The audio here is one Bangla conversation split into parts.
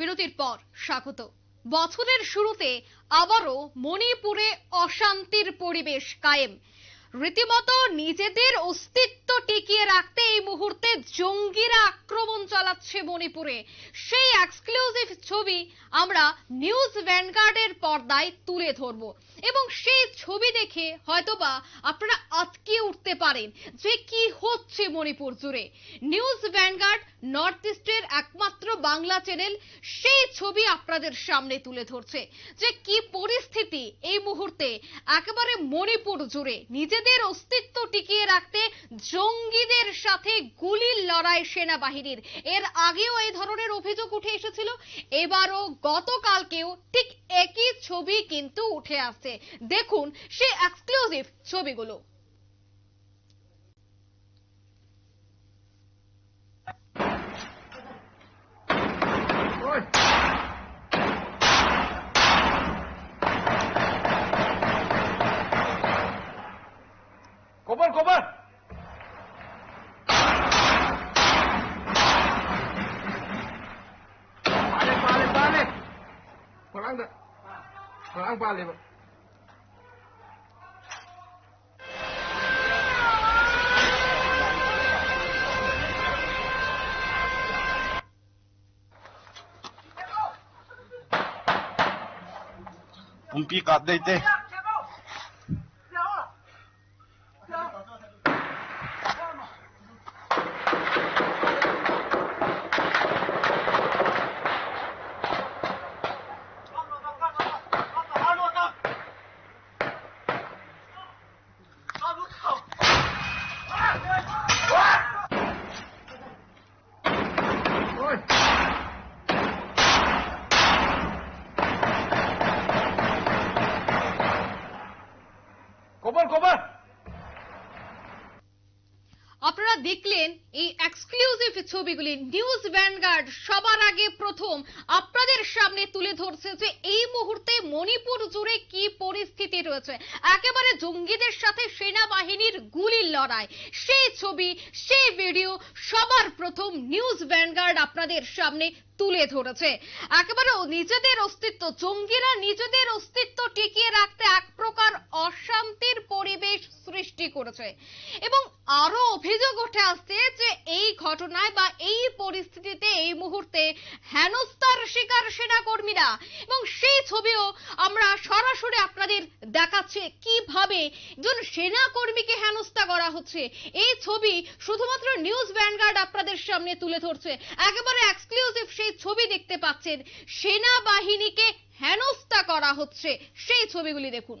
বিরতির পর স্বাগত। বছরের শুরুতে আবারও মণিপুরে অশান্তির পরিবেশ কায়েম। রীতিমতো নিজেদের অস্তিত্ব টিকিয়ে রাখতে এই মুহূর্তে জঙ্গিরা আক্রমণ চালাচ্ছে মণিপুরে। সেই এক্সক্লুসিভ ছবি আমরা নিউজ ভ্যানগার্ডের পর্দায় তুলে ধরব। এবং সেই ছবি দেখে হয়তোবা আপনারা আটকে উঠতে পারেন যে কি হচ্ছে মণিপুর জুড়ে। নিউজ ভ্যানগার্ড নর্থ ইস্টের একমাত্র বাংলা চ্যানেল সেই ছবি আপনাদের সামনে তুলে ধরছে যে কি পরিস্থিতি এই মুহূর্তে একেবারে মণিপুর জুড়ে। নিজেদের অস্তিত্ব টিকিয়ে রাখতে জঙ্গিদের সাথে গুলির লড়াই সেনাবাহিনীর। এর আগেও এই ধরনের অভিযোগ উঠে এসেছিল। এবারও গতকালকেও ঠিক একই ছবি কিন্তু উঠে আসছে। দেখুন সে এক্সক্লুসিভ ছবিগুলো। Kopan, kopan! Balik, balik, balik! Perang dah. Perang balik, Pak. pumpi pic, te আপনারা দেখলেন এই এক্সক্লুসিভ ছবিগুলি নিউজ ভ্যানগার্ড সবার আগে প্রথম। আপনাদের সামনে তুলে ধরছে যে এই মুহূর্তে মণিপুর জুড়ে কি পরিস্থিতি রয়েছে। একেবারে জঙ্গিদের সাথে সেনাবাহিনীর গুলির লড়াই। সেই ছবি, সেই ভিডিও সবার প্রথম নিউজ ভ্যানগার্ড আপনাদের সামনে তুলে ধরেছে। একেবারে নিজেদের অস্তিত্ব, জঙ্গিরা নিজেদের অস্তিত্ব টিকিয়ে রাখতে এক প্রকার অশান্তির পরিবেশ সৃষ্টি করেছে এবং আরও অভিযোগ উঠে আসছে যে এই ঘটনায় বা এই পরিস্থিতিতে এই মুহূর্তে হেনস্থার শিকার সেনাকর্মীরা। এবং সেই ছবিও আমরা সরাসরি আপনাদের দেখাচ্ছে কীভাবে একজন সেনাকর্মীকে হেনস্থা করা হচ্ছে। এই ছবি শুধুমাত্র নিউজ ভ্যানগার্ড আপনাদের সামনে তুলে ধরছে। একেবারে এক্সক্লুসিভ সেই ছবি দেখতে পাচ্ছেন। সেনাবাহিনীকে হেনস্থা করা হচ্ছে। সেই ছবিগুলি দেখুন।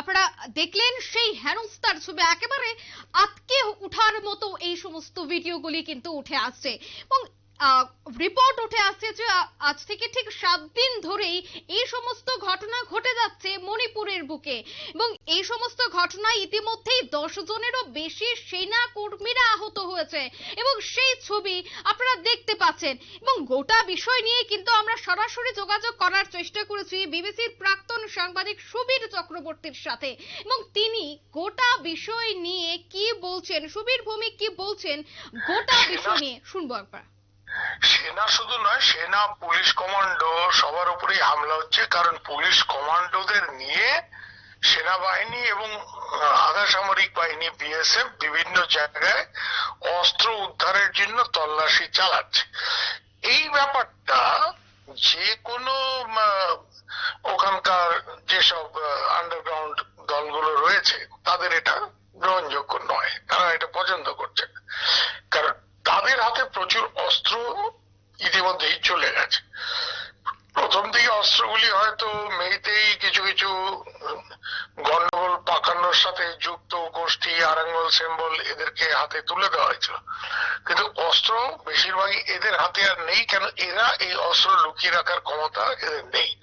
আপনারা দেখলেন সেই হেনস্তার ছবি, একেবারে আতকে উঠার মতো এই সমস্ত ভিডিওগুলি কিন্তু উঠে আসছে। এবং রিপোর্ট উঠে আসছে যে আজ থেকে ঠিক সাত দিন ধরেই এই সমস্ত ঘটনা ঘটে যাচ্ছে মণিপুরের বুকে। এবং এই সমস্ত ঘটনায় ইতিমধ্যেই দশ জনেরও বেশি সেনা কর্মীরা আহত হয়েছে। এবং সেই ছবি আপনারা দেখতে পাচ্ছেন। এবং গোটা বিষয় নিয়ে কিন্তু আমরা সরাসরি যোগাযোগ করার চেষ্টা করেছি বিবিসির প্রাক্তন সাংবাদিক সুবীর চক্রবর্তীর সাথে। এবং তিনি গোটা বিষয় নিয়ে কি বলছেন, সুবীর ভৌমিক কি বলছেন, গোটা বিষয় নিয়ে শুনব একবার। সেনা শুধু নয়, সেনা, পুলিশ কমান্ডো, সবার উপরেই হামলা হচ্ছে, কারণ পুলিশ কমান্ডোদের নিয়ে সেনাবাহিনী এবং আধা সামরিক বাহিনী, বিএসএফ বিভিন্ন জায়গায় অস্ত্র উদ্ধারের জন্য তল্লাশি চালাচ্ছে। এই ব্যাপারটা যে কোনো ওখানকার যেসব আন্ডারগ্রাউন্ড দলগুলো রয়েছে, তাদের এটা গ্রহণযোগ্য নয়। তারা এটা পছন্দ করছে কারণ তাদের হাতে প্রচুর অস্ত্র ইতিমধ্যেই চলে গেছে। প্রথম দিকে অস্ত্রগুলি হয়তো মেয়েতেই কিছু কিছু গন্ডগোল পাকানোর সাথে যুক্ত গোষ্ঠী, আরাঙ্গল, সেম্বল এদেরকে হাতে তুলে দেওয়া হয়েছিল। কিন্তু অস্ত্র বেশিরভাগই এদের হাতে আর নেই, কেন এরা এই অস্ত্র লুকিয়ে রাখার ক্ষমতা এদের নেই।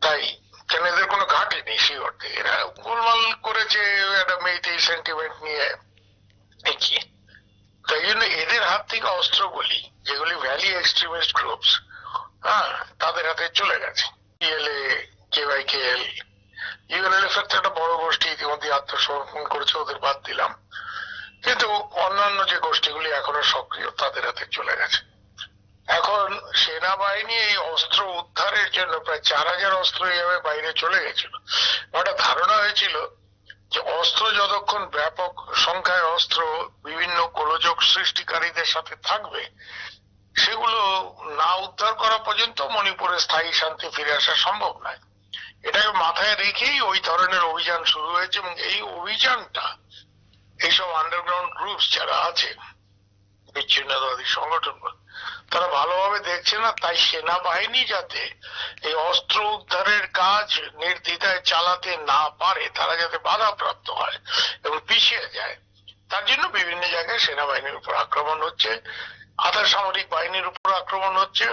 তাই, কেন এদের কোনো ঘাটে নেই সেই অর্থে? এরা গোলমাল করেছে, একটা মেয়েতে সেন্টিমেন্ট নিয়ে জন্য এদের অস্ত্রগুলি যেগুলি ভ্যালি এক্সট্রিমিস্ট গ্রুপস হ্যাঁ তাদের হাতে চলে গেছে। পিএলএ কেওয়াইকেএল ইউএনএলএফ একটা বড় গোষ্ঠী ইতিমধ্যে আত্মসমর্পণ করেছে, ওদের বাদ দিলাম। কিন্তু অন্যান্য যে গোষ্ঠীগুলি এখনও সক্রিয়, তাদের হাতে চলে গেছে। এখন সেনাবাহিনী এই অস্ত্র উদ্ধারের জন্য প্রায় চার হাজার অস্ত্র এইভাবে বাইরে চলে গেছিল। একটা ধারণা হয়েছিল অস্ত্র যতক্ষণ ব্যাপক সংখ্যায় অস্ত্র বিভিন্ন গোলযোগ সৃষ্টিকারীদের সাথে থাকবে, সেগুলো না উদ্ধার করা পর্যন্ত মণিপুরে স্থায়ী শান্তি ফিরে আসা সম্ভব নয়। এটাকে মাথায় রেখেই ওই ধরনের অভিযান শুরু হয়েছে এবং এই অভিযানটা এইসব আন্ডারগ্রাউন্ড গ্রুপস যারা আছে, বিচ্ছিন্নতাবাদী সংগঠন তারা ভালোভাবে দেখছে না, তাই সেনাবাহিনী যাতে এই অস্ত্র উদ্ধারের কাজ নির্দ্বিধায় চালাতে না পারে, তারা যাতে বাধাপ্রাপ্ত হয় এবং পিছিয়ে যায়। তার জন্য বিভিন্ন জায়গায় সেনাবাহিনীর উপর আক্রমণ হচ্ছে আধা সামরিক বাহিনীর উপর আক্রমণ হচ্ছে,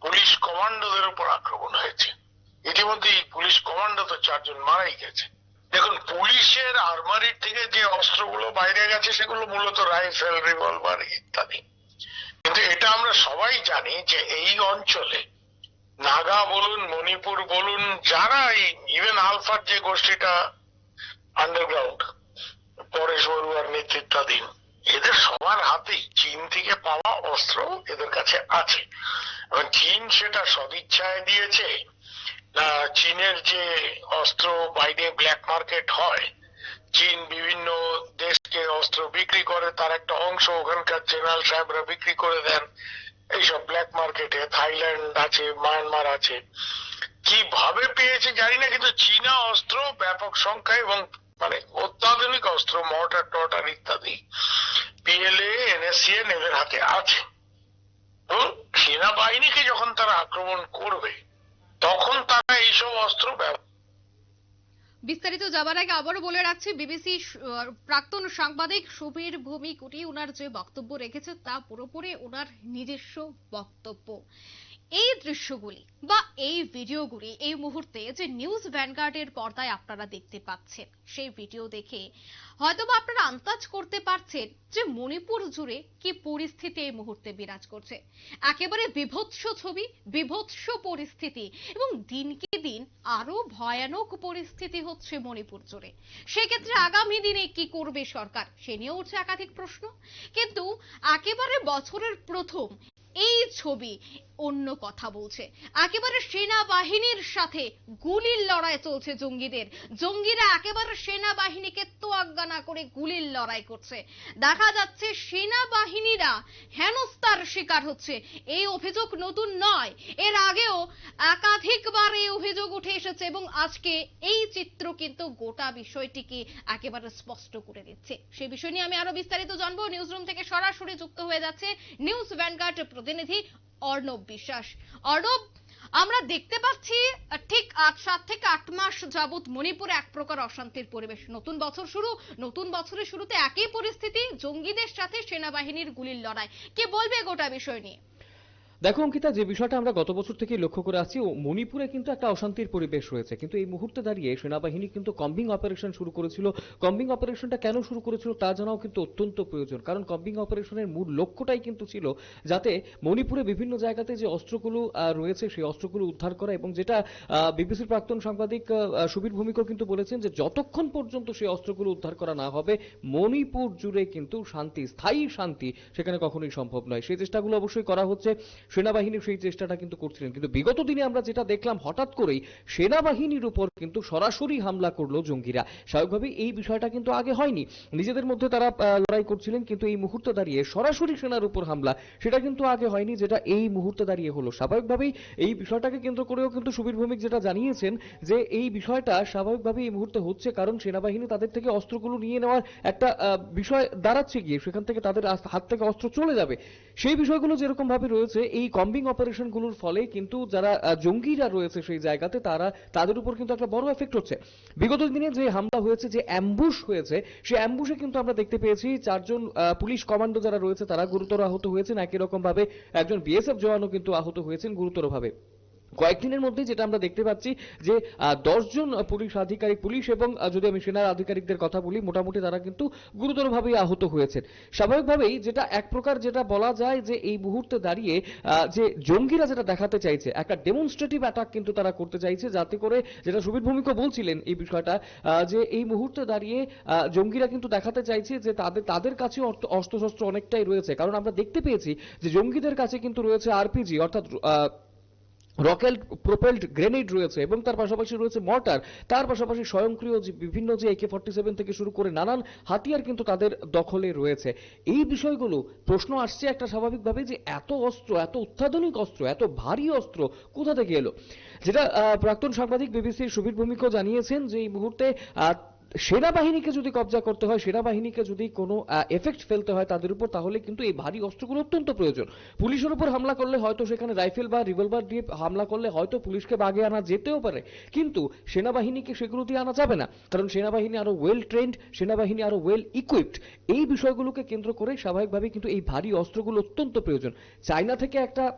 পুলিশ কমান্ডোদের উপর আক্রমণ হয়েছে। ইতিমধ্যেই পুলিশ কমান্ডো তো চারজন মারাই গেছে। দেখুন, পুলিশের আর্মারির থেকে যে অস্ত্রগুলো বাইরে গেছে, সেগুলো মূলত রাইফেল, রিভলভার ইত্যাদি। সবাই জানি যে এই অঞ্চলে নাগা বলুন, মণিপুর বলুন যারা ইভেন আলফার যে গোষ্ঠীটা আন্ডারগ্রাউন্ড পরেশ বড়ুয়ার নেতৃত্বাধীন, এদের সবার হাতেই চীন থেকে পাওয়া অস্ত্র এদের কাছে আছে। এবং চীন সেটা সদিচ্ছায় দিয়েছে। না, চীনের যে অস্ত্র বাইরে ব্ল্যাক মার্কেট হয়, চীন বিভিন্ন দেশকে অস্ত্র বিক্রি করে, তার একটা অংশ ওখানকার জেনারেল সাহেবরা বিক্রি করে দেন। এইসব ব্ল্যাক মার্কেটে থাইল্যান্ড আছে, মায়ানমার আছে। কীভাবে পেয়েছে জানি না কিন্তু চীনা অস্ত্র ব্যাপক সংখ্যায় এবং মানে অত্যাধুনিক অস্ত্র, মর্টার, টর্টার ইত্যাদি। পিএলএ এনএসসিএন এদের হাতে আছে। সেনাবাহিনীকে যখন তারা আক্রমণ করবে, তখন তারা এইসব অস্ত্র ব্যবহার বিস্তারিত যাবার আগে আবারও বলে রাখছি, বিবিসি প্রাক্তন সাংবাদিক সুবীর ভূমিকুটি ওনার যে বক্তব্য রেখেছে তা পুরোপুরি ওনার নিজস্ব বক্তব্য। এই দৃশ্যগুলি বা এই ভিডিওগুলি এই মুহূর্তে যে নিউজ ভ্যানগার্ডের পর্দায় আপনারা দেখতে পাচ্ছেন, সেই ভিডিও দেখে হয়তোবা আপনারা আন্দাজ করতে পারছেন যে মণিপুর জুড়ে কি পরিস্থিতি এই মুহূর্তে বিরাজ করছে। একেবারে বিভৎস ছবি, বিভৎস পরিস্থিতি এবং দিনকে দিন আরও ভয়ানক পরিস্থিতি হচ্ছে মণিপুর জুড়ে। সেক্ষেত্রে আগামী দিনে কি করবে সরকার, সে নিয়ে উঠছে একাধিক প্রশ্ন। কিন্তু একেবারে বছরের প্রথম এই ছবি অন্য কথা বলছে। একেবারে সেনাবাহিনীর সাথে গুলির লড়াই চলছে জঙ্গিদের। জঙ্গিরা একেবারে সেনাবাহিনীকে তোয়াজ্ঞা না করে গুলির লড়াই করছে। দেখা যাচ্ছে সেনাবাহিনীরা হেনস্তার শিকার হচ্ছে। এই অভিযোগ নতুন নয়। এর আগেও একাধিকবার এই অভিযোগ উঠে এসেছে এবং আজকে এই চিত্র কিন্তু গোটা বিষয়টিকে একেবারে স্পষ্ট করে দিচ্ছে। সেই বিষয় নিয়ে আমি আরও বিস্তারিত জানব। নিউজরুম থেকে সরাসরি যুক্ত হয়ে যাচ্ছে নিউজ ভ্যানগার্ড প্রতিনিধি অর্ণব বিশ্বাস। অর্ণব আমরা দেখতে পাচ্ছি ঠিক আট সাত থেকে আট মাস যাবৎ মণিপুরে এক প্রকার অশান্তির পরিবেশ। নতুন বছর শুরু, নতুন বছরের শুরুতে একই পরিস্থিতি, জঙ্গিদের সাথে সেনাবাহিনীর গুলির লড়াই। কে বলবে গোটা বিষয় নিয়ে? দেখো, অঙ্কিতা, যে বিষয়টা আমরা গত বছর থেকে লক্ষ্য করে আসছি মণিপুরে কিন্তু একটা অশান্তির পরিবেশ রয়েছে। কিন্তু এই মুহূর্তে দাঁড়িয়ে সেনাবাহিনী কিন্তু কম্বিং অপারেশন শুরু করেছিল। কম্বিং অপারেশনটা কেন শুরু করেছিল তা জানাও কিন্তু অত্যন্ত প্রয়োজন। কারণ কম্বিং অপারেশনের মূল লক্ষ্যটাই কিন্তু ছিল যাতে মণিপুরে বিভিন্ন জায়গাতে যে অস্ত্রগুলো রয়েছে, সেই অস্ত্রগুলো উদ্ধার করা এবং যেটা বিবিসির প্রাক্তন সাংবাদিক সুবীর ভূমিকর কিন্তু বলেছেন যে যতক্ষণ পর্যন্ত সেই অস্ত্রগুলো উদ্ধার করা না হবে, মণিপুর জুড়ে কিন্তু শান্তি, স্থায়ী শান্তি সেখানে কখনোই সম্ভব নয়। সেই চেষ্টাগুলো অবশ্যই করা হচ্ছে। সেনাবাহিনী সেই চেষ্টাটা কিন্তু করছিলেন। কিন্তু বিগত দিনে আমরা যেটা দেখলাম, হঠাৎ করেই সেনাবাহিনীর উপর কিন্তু সরাসরি হামলা করল জঙ্গিরা। স্বাভাবিকভাবেই এই বিষয়টা কিন্তু আগে হয়নি। নিজেদের মধ্যে তারা লড়াই করছিলেন, কিন্তু এই মুহূর্তে দাঁড়িয়ে সরাসরি সেনার উপর হামলা, সেটা কিন্তু আগে হয়নি, যেটা এই মুহূর্তে দাঁড়িয়ে হলো। স্বাভাবিকভাবেই এই বিষয়টাকে কেন্দ্র করেও কিন্তু সুবীর ভৌমিক যেটা জানিয়েছেন, যে এই বিষয়টা স্বাভাবিকভাবেই এই মুহূর্তে হচ্ছে, কারণ সেনাবাহিনী তাদের থেকে অস্ত্রগুলো নিয়ে নেওয়ার একটা বিষয় দাঁড়াচ্ছে গিয়ে। সেখান থেকে তাদের হাত থেকে অস্ত্র চলে যাবে। সেই বিষয়গুলো যেরকম ভাবে রয়েছে এই কম্বিং অপারেশনগুলোর ফলে কিন্তু যারা জঙ্গিরা রয়েছে সেই জায়গাতে, তারা, তাদের উপর কিন্তু একটা বড় এফেক্ট হচ্ছে। বিগত দিনে যে হামলা হয়েছে, যে অ্যাম্বুশ হয়েছে, সেই অ্যাম্বুশে কিন্তু আমরা দেখতে পেয়েছি চারজন পুলিশ কমান্ডো যারা রয়েছে, তারা গুরুতর আহত হয়েছেন। একই রকম ভাবে একজন বিএসএফ জওয়ানও কিন্তু আহত হয়েছেন গুরুতরভাবে। কয়েকদিনের মধ্যে যেটা আমরা দেখতে পাচ্ছি যে দশজন পুলিশ আধিকারিক, পুলিশ এবং যদি আমি সেনার আধিকারিকদের কথা বলি, মোটামুটি তারা কিন্তু গুরুতরভাবে আহত হয়েছেন। স্বাভাবিকভাবেই যেটা এক প্রকার যেটা বলা যায় যে, এই মুহূর্তে দাঁড়িয়ে যে জঙ্গিরা যেটা দেখাতে চাইছে, একটা ডেমনস্ট্রেটিভ অ্যাটাক কিন্তু তারা করতে চাইছে, যাতে করে যেটা সুবীর ভৌমিকও বলছিলেন এই বিষয়টা যে এই মুহূর্তে দাঁড়িয়ে জঙ্গিরা কিন্তু দেখাতে চাইছে যে, তাদের তাদের কাছে অস্ত্রশস্ত্র অনেকটাই রয়েছে। কারণ আমরা দেখতে পেয়েছি যে, জঙ্গিদের কাছে কিন্তু রয়েছে আরপিজি, অর্থাৎ রকেল প্রোপেলড গ্রেনেড রয়েছে এবং তার পাশাপাশি রয়েছে মর্টার। তার পাশাপাশি স্বয়ংক্রিয় যে বিভিন্ন যে একে ফর্টি সেভেন থেকে শুরু করে নানান হাতিয়ার কিন্তু তাদের দখলে রয়েছে। এই বিষয়গুলো প্রশ্ন আসছে একটা স্বাভাবিকভাবে যে এত অস্ত্র, এত অত্যাধুনিক অস্ত্র, এত ভারী অস্ত্র কোথা থেকে এলো? যেটা প্রাক্তন সাংবাদিক বিবিসির সুবীর ভৌমিকও জানিয়েছেন যে এই মুহূর্তে সেনাবাহিনীকে যদি কবজা করতে হয়, সেনাবাহিনীকে যদি কোনো এফেক্ট ফেলতে হয় তাদের উপর, তাহলে কিন্তু এই ভারী অস্ত্রগুলো অত্যন্ত প্রয়োজন। পুলিশের উপর হামলা করলে হয়তো সেখানে রাইফেল বা রিভলভার দিয়ে হামলা করলে হয়তো পুলিশকে বাগে আনা যেতেও পারে। কিন্তু সেনাবাহিনীকে সেগুলো দিয়ে আনা যাবে না। কারণ সেনাবাহিনী আরও ওয়েল ট্রেন্ড সেনাবাহিনী আরও ওয়েল ইকুইপড এই বিষয়গুলোকে কেন্দ্র করে স্বাভাবিকভাবে কিন্তু এই ভারী অস্ত্রগুলো অত্যন্ত প্রয়োজন। চায়না থেকে একটা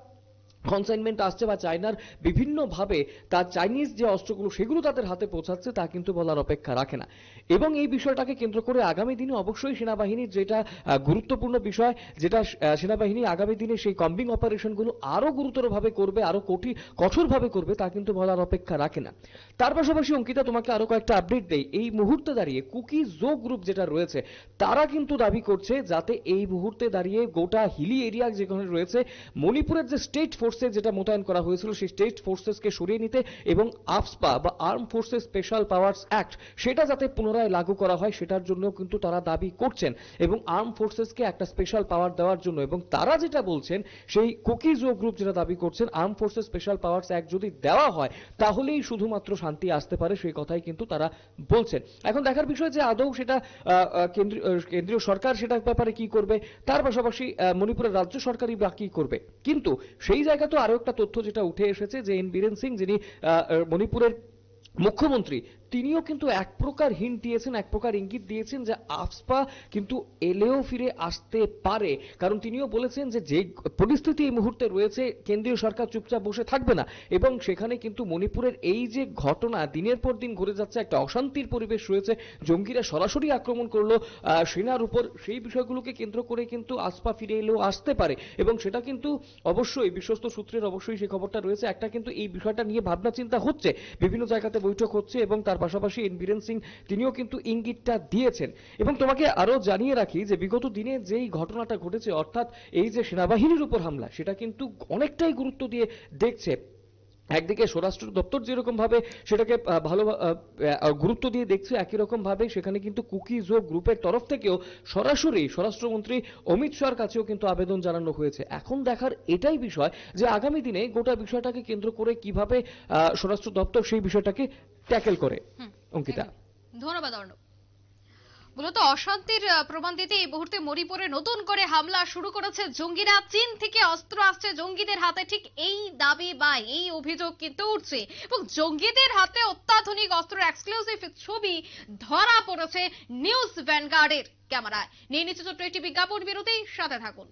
কনসাইনমেন্ট আসছে বা চায়নার বিভিন্নভাবে তার চাইনিজ যে অস্ত্রগুলো সেগুলো তাদের হাতে পৌঁছাচ্ছে তা কিন্তু বলার অপেক্ষা রাখে না। এবং এই বিষয়টাকে কেন্দ্র করে আগামী দিনে অবশ্যই সেনাবাহিনীর যেটা গুরুত্বপূর্ণ বিষয়, যেটা সেনাবাহিনী আগামী দিনে সেই কম্বিং অপারেশনগুলো আরও গুরুতরভাবে করবে, আরও কঠি কঠোরভাবে করবে তা কিন্তু বলার অপেক্ষা রাখে না। তার পাশাপাশি অঙ্কিতা, তোমাকে আরও কয়েকটা আপডেট দেই। এই মুহূর্তে দাঁড়িয়ে কুকি জো গ্রুপ যেটা রয়েছে, তারা কিন্তু দাবি করছে যাতে এই মুহূর্তে দাঁড়িয়ে গোটা হিলি এরিয়া যেখানে রয়েছে, মণিপুরের যে স্টেট ফোর্সেস যেটা মোতায়েন করা হয়েছিল, সেই স্টেট ফোর্সেসকে সরিয়ে নিতে এবং আফসপা বা arm forces special powers act সেটা যাতে পুনরায় লাগু করা হয়, সেটার জন্য কিন্তু তারা দাবি করছেন এবং আর্ম ফোর্সেসকে একটা স্পেশাল পাওয়ার দেওয়ার জন্য এবং তারা যেটা বলছেন, সেই কুকিজ গ্রুপ যেটা দাবি করছেন arm forces special powers act যদি দেওয়া হয়, তাহলেই শুধুমাত্র শান্তি আসতে পারে, সেই কথাই কিন্তু তারা বলছেন। এখন দেখার বিষয় যে আদৌ সেটা কেন্দ্রীয় সরকার সেটার ব্যাপারে কি করবে, তার পাশাপাশি মণিপুরের রাজ্য সরকারই বা কি করবে। কিন্তু সেই জায়গা তো আরও একটা তথ্য যেটা উঠে এসেছে যে এন বীরেন সিং যিনি মণিপুরের মুখ্যমন্ত্রী তিনিও কিন্তু এক প্রকার হিন্ট দিয়েছেন, এক প্রকার ইঙ্গিত দিয়েছেন যে আফসপা কিন্তু এলেও ফিরে আসতে পারে। কারণ তিনিও বলেছেন যে যে পরিস্থিতি এই মুহূর্তে রয়েছে, কেন্দ্রীয় সরকার চুপচাপ বসে থাকবে না। এবং সেখানে কিন্তু মণিপুরের এই যে ঘটনা, দিনের পর দিন ঘুরে যাচ্ছে, একটা অশান্তির পরিবেশ রয়েছে। জঙ্গিরা সরাসরি আক্রমণ করল সেনার উপর সেই বিষয়গুলোকে কেন্দ্র করে কিন্তু আসপা ফিরে এলেও আসতে পারে। এবং সেটা কিন্তু অবশ্যই, বিশ্বস্ত সূত্রের অবশ্যই সেই খবরটা রয়েছে। একটা কিন্তু এই বিষয়টা নিয়ে ভাবনা চিন্তা হচ্ছে। বিভিন্ন জায়গাতে বৈঠক হচ্ছে এবং তার পাশাপাশি এন বীরেন সিং তিনিও কিন্তু ইঙ্গিতটা দিয়েছেন। এবং তোমাকে আরও জানিয়ে রাখি যে বিগত দিনে যেই ঘটনাটা ঘটেছে, অর্থাৎ এই যে সেনাবাহিনীর উপর হামলা, সেটা কিন্তু অনেকটাই গুরুত্ব দিয়ে দেখছে। একদিকে স্বরাষ্ট্র দপ্তর যেরকম ভাবে সেটাকে ভালো গুরুত্ব দিয়ে দেখছে, একই রকম ভাবে সেখানে কিন্তু কুকিজ ও গ্রুপের তরফ থেকেও সরাসরি স্বরাষ্ট্রমন্ত্রী অমিত শাহর কাছেও কিন্তু আবেদন জানানো হয়েছে। এখন দেখার এটাই বিষয় যে আগামী দিনে গোটা বিষয়টাকে কেন্দ্র করে কীভাবে স্বরাষ্ট্র দপ্তর সেই বিষয়টাকে ট্যাকেল করে। অঙ্কিতা। ধন্যবাদ অর্ণব। মূলত অশান্তির প্রমাণ দিতে এই মুহূর্তে মণিপুরে নতুন করে হামলা শুরু করেছে জঙ্গিরা। চীন থেকে অস্ত্র আসছে জঙ্গিদের হাতে। ঠিক এই দাবি বা এই অভিযোগ কিন্তু উঠছে। এবং জঙ্গিদের হাতে অত্যাধুনিক অস্ত্রের এক্সক্লুসিভ ছবি ধরা পড়েছে নিউজ ভ্যানগার্ডের ক্যামেরায়। নিয়ে নিচ্ছে ছোট্ট একটি বিজ্ঞাপন। বিরতি সাথে থাকুন।